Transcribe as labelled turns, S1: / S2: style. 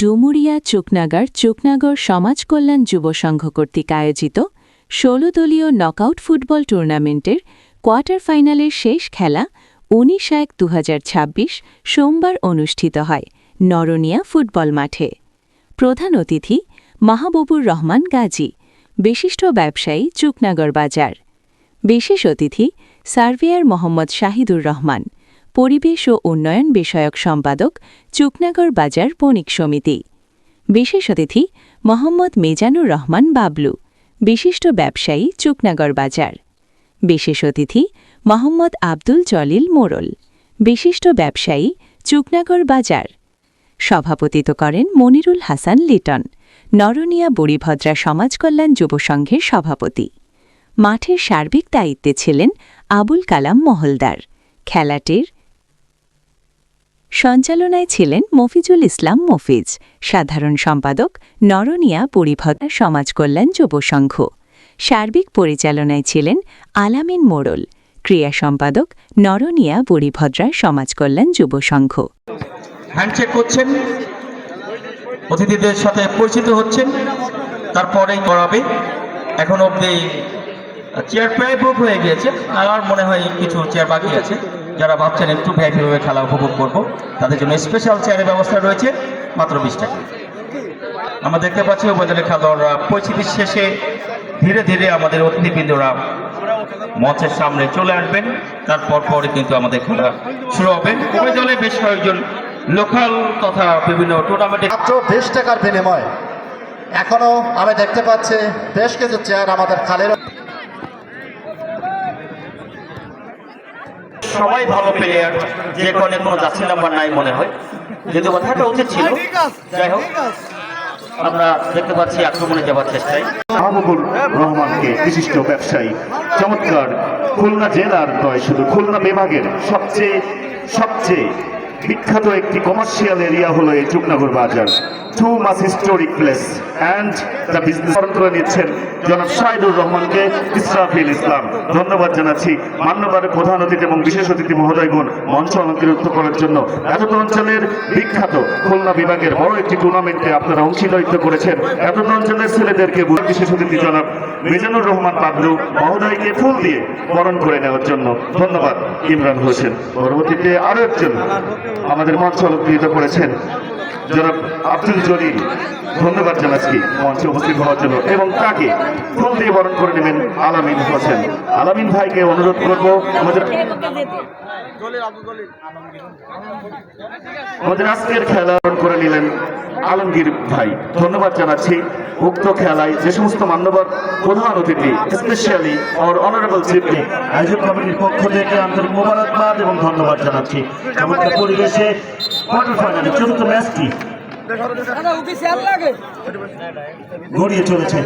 S1: ডুমুরিয়া চুকনাগার চুকনাগর সমাজ কল্যাণ যুব সংঘ কর্তৃক আয়োজিত ষোলো দলীয় নকআউট ফুটবল টুর্নামেন্টের কোয়ার্টার ফাইনালের শেষ খেলা উনিশ এক দু সোমবার অনুষ্ঠিত হয় নরনিয়া ফুটবল মাঠে। প্রধান অতিথি মাহবুবুর রহমান গাজী, বিশিষ্ট ব্যবসায়ী চুকনাগর বাজার। বিশেষ অতিথি সার্ভেয়ার মোহাম্মদ শাহিদুর রহমান। পরিবেশ ও উন্নয়ন বিষয়ক সম্পাদক চুকনাগর বাজার বণিক সমিতি। বিশেষ অতিথি মোহাম্মদ মেজানুর রহমান বাবলু, বিশিষ্ট ব্যবসায়ী চুকনাগর বাজার। বিশেষ অতিথি মোহাম্মদ আব্দুল জলিল মোরল, বিশিষ্ট ব্যবসায়ী চুকনাগর বাজার। সভাপতিত্ব করেন মনিরুল হাসান লিটন, নরনিয়া বুড়িভদ্রা সমাজ কল্যাণ যুব সংঘের সভাপতি। মাঠের সার্বিক দায়িত্বে ছিলেন আবুল কালাম মহলদার। খেলাটির সঞ্চালনায় ছিলেন মফিজুল ইসলাম মফিজ, সাধারণ সম্পাদক নরনিয়া বুড়িভদ্রা সমাজ কল্যাণ যুব সংঘ। সার্বিক পরিচালনায় ছিলেন আলামিন মোড়ল, ক্রিয়া সম্পাদক নরনিয়া বুড়িভদ্রা সমাজ কল্যাণ যুব সংঘ।
S2: হ্যান্ডশেক করছেন, অতিথিদের সাথে পরিচিত হচ্ছেন, তারপরেই করাবে। এখন অবধি চেয়ার প্রায় বুক হয়ে গিয়েছে আর মনে হয় কিছু চেয়ার বাকি আছে। যারা ভাবছেন একটু ভ্যাপিভাবে খেলা উপভোগ করব, তাদের জন্য স্পেশাল চেয়ারের ব্যবস্থা রয়েছে, মাত্র বিশ টাকা। আমরা দেখতে পাচ্ছি উপজেলা খেলোয়াড়রা পরিস্থিতির শেষে ধীরে ধীরে আমাদের অতিথিবৃন্দরা মঞ্চের সামনে চলে আসবেন তারপর পরে কিন্তু আমাদের খেলা শুরু হবে। উভয় দলে বেশ কয়েকজন লোকাল তথা বিভিন্ন টুর্নামেন্টে
S3: মাত্র বিশ টাকার বিনিময় এখনও আমি দেখতে পাচ্ছি বেশ কিছু চেয়ার আমাদের খালের
S2: সবাই ভালো প্লেয়ার যে কোনো কোনো জার্সি নাম্বার নাই মনে হয়। যদি কথাটা উচিত ছিল যাই হোক আমরা দেখতে পাচ্ছি আক্রমণে যাওয়ার চেষ্টায়।
S4: মাহবুবুর রহমানকে বিশিষ্ট ব্যবসায়ী চমৎকার খুলনা জেলার নয় শুধু খুলনা বিভাগের সবচেয়ে সবচেয়ে বিখ্যাত একটি কমার্শিয়াল এরিয়া হলো এই চুকনগর বাজার। টু মাস historic place and the business করে নিচ্ছেন জনাব শাহিদুর রহমানকে ইসরাফিল ইসলাম। ধন্যবাদ জানাচ্ছি মান্যবারের প্রধান অতিথি এবং বিশেষ অতিথি মহোদয়গণ মঞ্চ অলঙ্কৃত করার জন্য। এতদ অঞ্চলের বিখ্যাত খুলনা বিভাগের বড় একটি টুর্নামেন্টে আপনারা অংশীদারিত্ব করেছেন। এতদ অঞ্চলের ছেলেদেরকে বিশেষ অতিথি জনাব মিজানুর রহমান পাবলু মহোদয়কে ফুল দিয়ে বরণ করে নেওয়ার জন্য। ধন্যবাদ, ইমরান হোসেন। পরবর্তীতে আরও একজন আমাদের মঞ্চ অলঙ্কৃত করেছেন। জনাব আব্দুল জলিল, ধন্যবাদ জানাচ্ছি। মঞ্চে উপস্থিত হওয়ার জন্য। এবং তাকে ফুল দিয়ে বরণ করে নেবেন আলামিন হোসেন। আলামিন ভাইকে অনুরোধ করব, আমাদের আমাদের আজকের খেলা করে নিলেন আলমগীর ভাই। ধন্যবাদ জানাচ্ছি। উক্ত খেলায় যে সমস্ত মান্যবর প্রধান অতিথি স্পেশালি আমার অনারেবল চিফকে আয়োজক কমিটির পক্ষ থেকে আন্তরিক মোবারকবাদ এবং ধন্যবাদ জানাচ্ছি। চমৎকার পরিবেশে কোয়ার্টার ফাইনালে চতুর্থ ম্যাচটি গড়িয়ে চলেছে